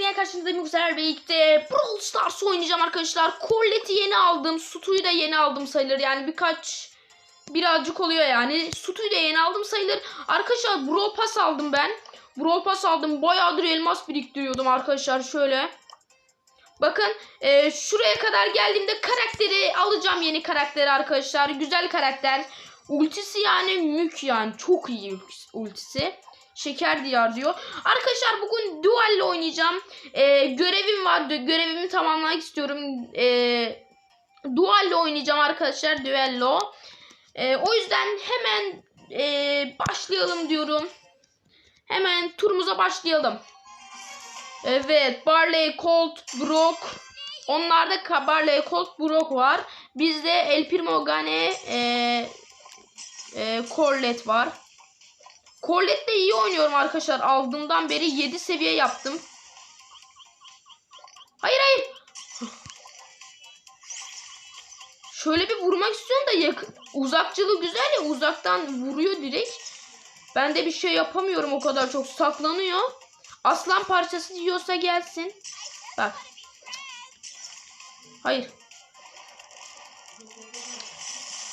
yine karşınızdayım bu sefer birlikte Brawl Stars oynayacağım arkadaşlar. Colette'i yeni aldım. Sutu'yu da yeni aldım sayılır. Yani birkaç birazcık oluyor yani. Sutu'yu da yeni aldım sayılır. Arkadaşlar Brawl Pass aldım ben. Brawl Pass aldım. Bayağıdır elmas biriktiriyordum arkadaşlar şöyle. Bakın e, şuraya kadar geldiğimde karakteri alacağım yeni karakteri arkadaşlar. Güzel karakter. Ultisi yani mük yani. Çok iyi ultisi. Şeker diyar diyor. Arkadaşlar bugün dualle oynayacağım. Ee, görevim var. Görevimi tamamlamak istiyorum. Ee, dualle oynayacağım arkadaşlar. Duello. Ee, o yüzden hemen ee, başlayalım diyorum. Hemen turumuza başlayalım. Evet. Barley, Colt, Brock. Onlarda Barley, Colt, Brock var. Bizde El Primo, Gane, ee, ee, Corlet var. Corlette'de iyi oynuyorum arkadaşlar. Aldığımdan beri 7 seviye yaptım. Hayır hayır. Şöyle bir vurmak istiyorum da yak uzakçılığı güzel ya uzaktan vuruyor direkt. Ben de bir şey yapamıyorum o kadar çok saklanıyor. Aslan parçası diyorsa gelsin. Bak. Hayır.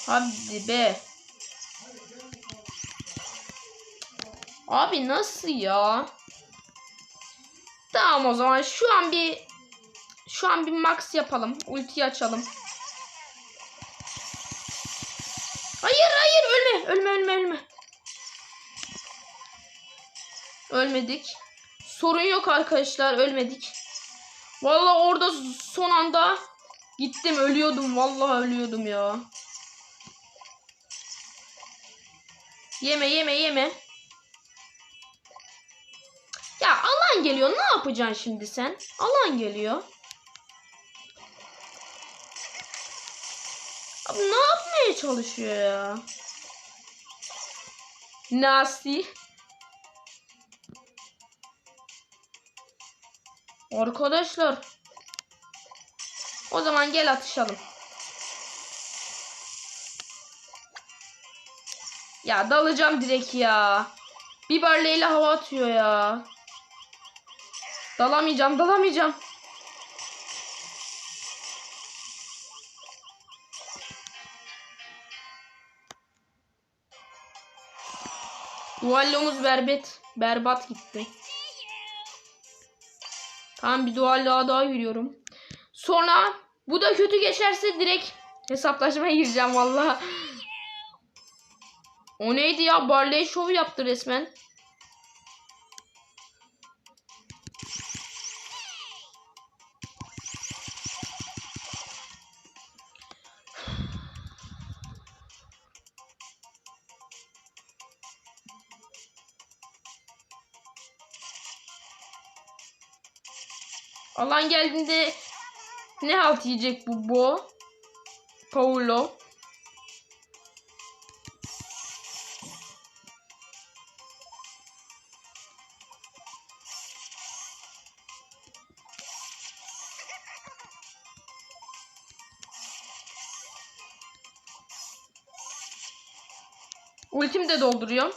Hadi be. Abi nasıl ya? Tamam o zaman şu an bir şu an bir max yapalım. Ultiyi açalım. Hayır hayır ölme ölme ölme ölme. Ölmedik. Sorun yok arkadaşlar ölmedik. Vallahi orada son anda gittim ölüyordum vallahi ölüyordum ya. Yeme yeme yeme. Alan geliyor. Ne yapacaksın şimdi sen? Alan geliyor. Abi ne yapmaya çalışıyor ya? Nasi. Arkadaşlar. O zaman gel atışalım. Ya dalacağım direkt ya. Bir barleyle hava atıyor ya. Dalamayacağım, dalamayacağım. Duallomuz berbat, berbat gitti. Tamam bir dualloğa daha yürüyorum. Sonra bu da kötü geçerse direkt hesaplaşmaya gireceğim valla. O neydi ya? Barley Show yaptı resmen. Alan geldiğinde ne halt yiyecek bu Bo? Paulo. Ultim de dolduruyorum.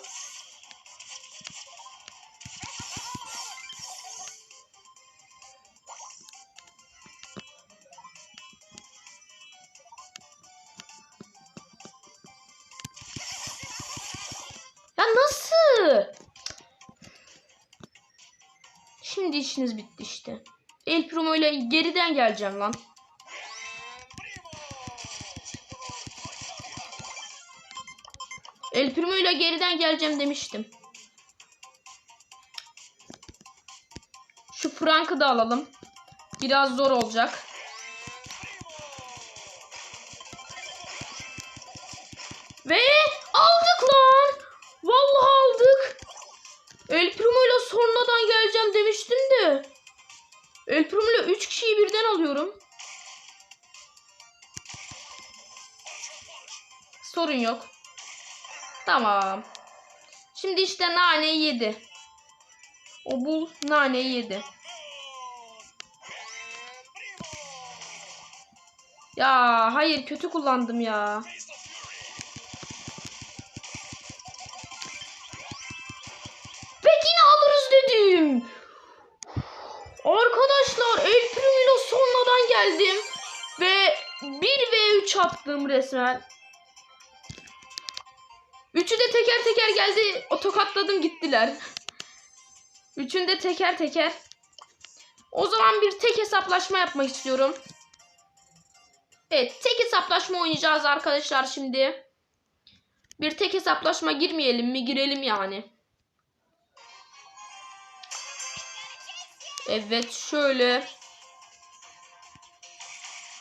Ya nasıl? Şimdi işiniz bitti işte. El Primo ile geriden geleceğim lan. El Primo ile geriden geleceğim demiştim. Şu Frank'ı da alalım. Biraz zor olacak. Ve aldık lan. Vallahi aldık. El Primo ile sonradan geleceğim demiştim de. El Primo ile 3 kişiyi birden alıyorum. Sorun yok. Tamam. Şimdi işte nane yedi. O bul nane yedi. Ya hayır kötü kullandım ya. Ve 3 attım resmen. Üçü de teker teker geldi. O tokatladım gittiler. Üçünü de teker teker. O zaman bir tek hesaplaşma yapmak istiyorum. Evet tek hesaplaşma oynayacağız arkadaşlar şimdi. Bir tek hesaplaşma girmeyelim mi? Girelim yani. Evet şöyle.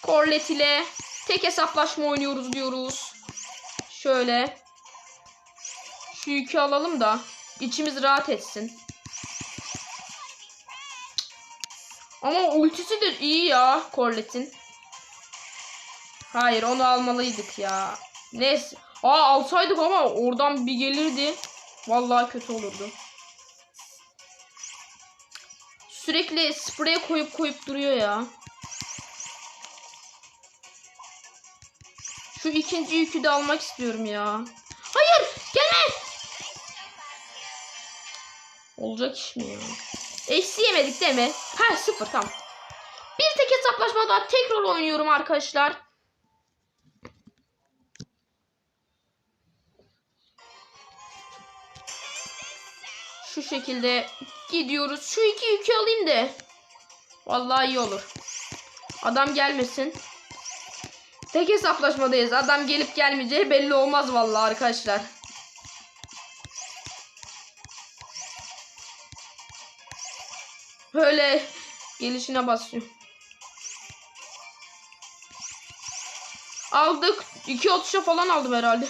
Corlet ile tek hesaplaşma oynuyoruz diyoruz. Şöyle. Şu yükü alalım da içimiz rahat etsin. Ama ultisi de iyi ya Corlet'in. Hayır onu almalıydık ya. Neyse. Aa alsaydık ama oradan bir gelirdi. Vallahi kötü olurdu. Sürekli sprey koyup koyup duruyor ya. Şu ikinci yükü de almak istiyorum ya. Hayır gelme. Olacak iş mi ya? Eksi yemedik değil mi? Ha sıfır tamam. Bir tek hesaplaşma daha tekrar oynuyorum arkadaşlar. Şu şekilde gidiyoruz. Şu iki yükü alayım da. Vallahi iyi olur. Adam gelmesin. Tek hesaplaşmadayız. Adam gelip gelmeyeceği belli olmaz vallahi arkadaşlar. Böyle gelişine basıyor. Aldık. İki atışa falan aldım herhalde.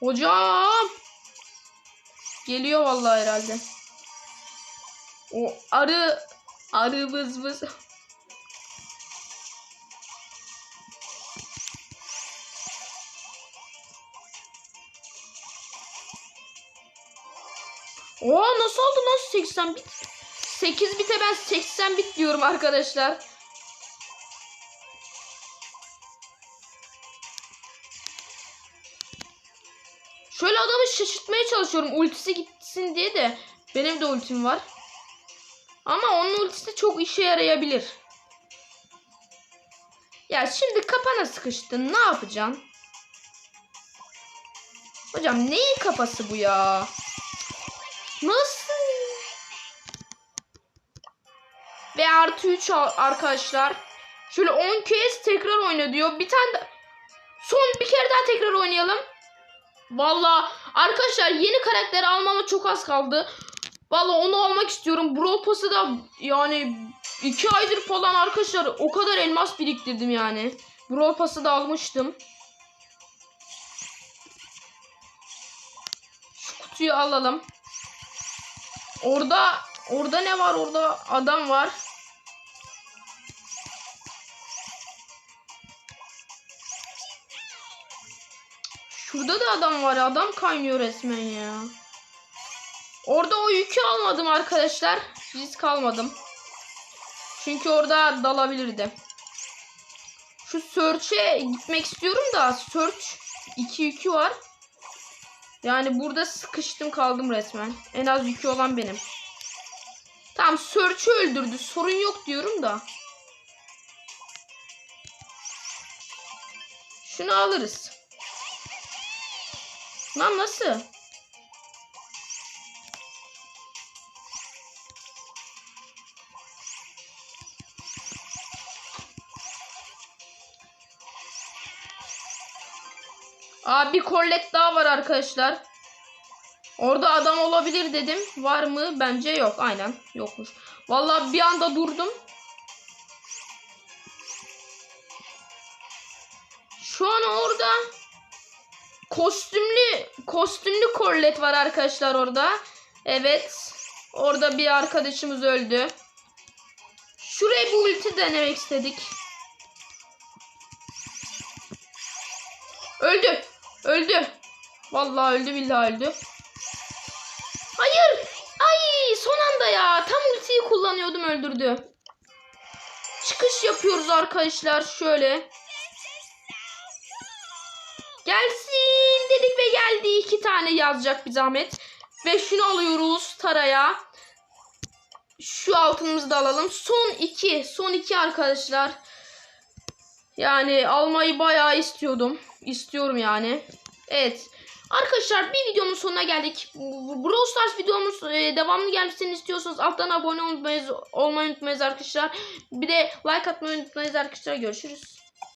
Hocam. Geliyor vallahi herhalde. O arı arı vız vız. Oo nasıl oldu nasıl 80 bit? 8 bite ben 80 bit diyorum arkadaşlar. Şöyle adamı şaşırtmaya çalışıyorum ultisi gitsin diye de benim de ultim var. Ama onun ultisi çok işe yarayabilir. Ya şimdi kapana sıkıştın ne yapacaksın? Hocam neyin kafası bu ya? Nasıl? Ve artı 3 arkadaşlar. Şöyle 10 kez tekrar oyna diyor. Bir tane de... Son bir kere daha tekrar oynayalım. Valla arkadaşlar yeni karakter almama çok az kaldı. Valla onu almak istiyorum. Brawl Pass'ı da yani 2 aydır falan arkadaşlar o kadar elmas biriktirdim yani. Brawl Pass'ı da almıştım. Şu kutuyu alalım. Orada orada ne var? Orada adam var. Şurada da adam var. Adam kaynıyor resmen ya. Orada o yükü almadım arkadaşlar. Risk almadım. Çünkü orada dalabilirdi. Şu search'e gitmek istiyorum da search iki yükü var. Yani burada sıkıştım kaldım resmen. En az yükü olan benim. Tamam Search'ü öldürdü. Sorun yok diyorum da. Şunu alırız. Lan nasıl? Aa bir korlet daha var arkadaşlar. Orada adam olabilir dedim. Var mı? Bence yok. Aynen yokmuş. Vallahi bir anda durdum. Şu an orada kostümlü kostümlü korlet var arkadaşlar orada. Evet. Orada bir arkadaşımız öldü. Şuraya bir ulti denemek istedik. Öldü. Öldü. Vallahi öldü billahi öldü. Hayır. Ay son anda ya. Tam ultiyi kullanıyordum öldürdü. Çıkış yapıyoruz arkadaşlar şöyle. Gelsin dedik ve geldi. iki tane yazacak bir zahmet. Ve şunu alıyoruz Tara'ya. Şu altınımızı da alalım. Son iki. Son iki arkadaşlar. Yani almayı bayağı istiyordum. İstiyorum yani. Evet. Arkadaşlar bir videonun sonuna geldik. Brawl Stars videomuz e, devamlı gelmesini istiyorsanız alttan abone olmayı, olmayı unutmayınız arkadaşlar. Bir de like atmayı unutmayınız arkadaşlar. Görüşürüz.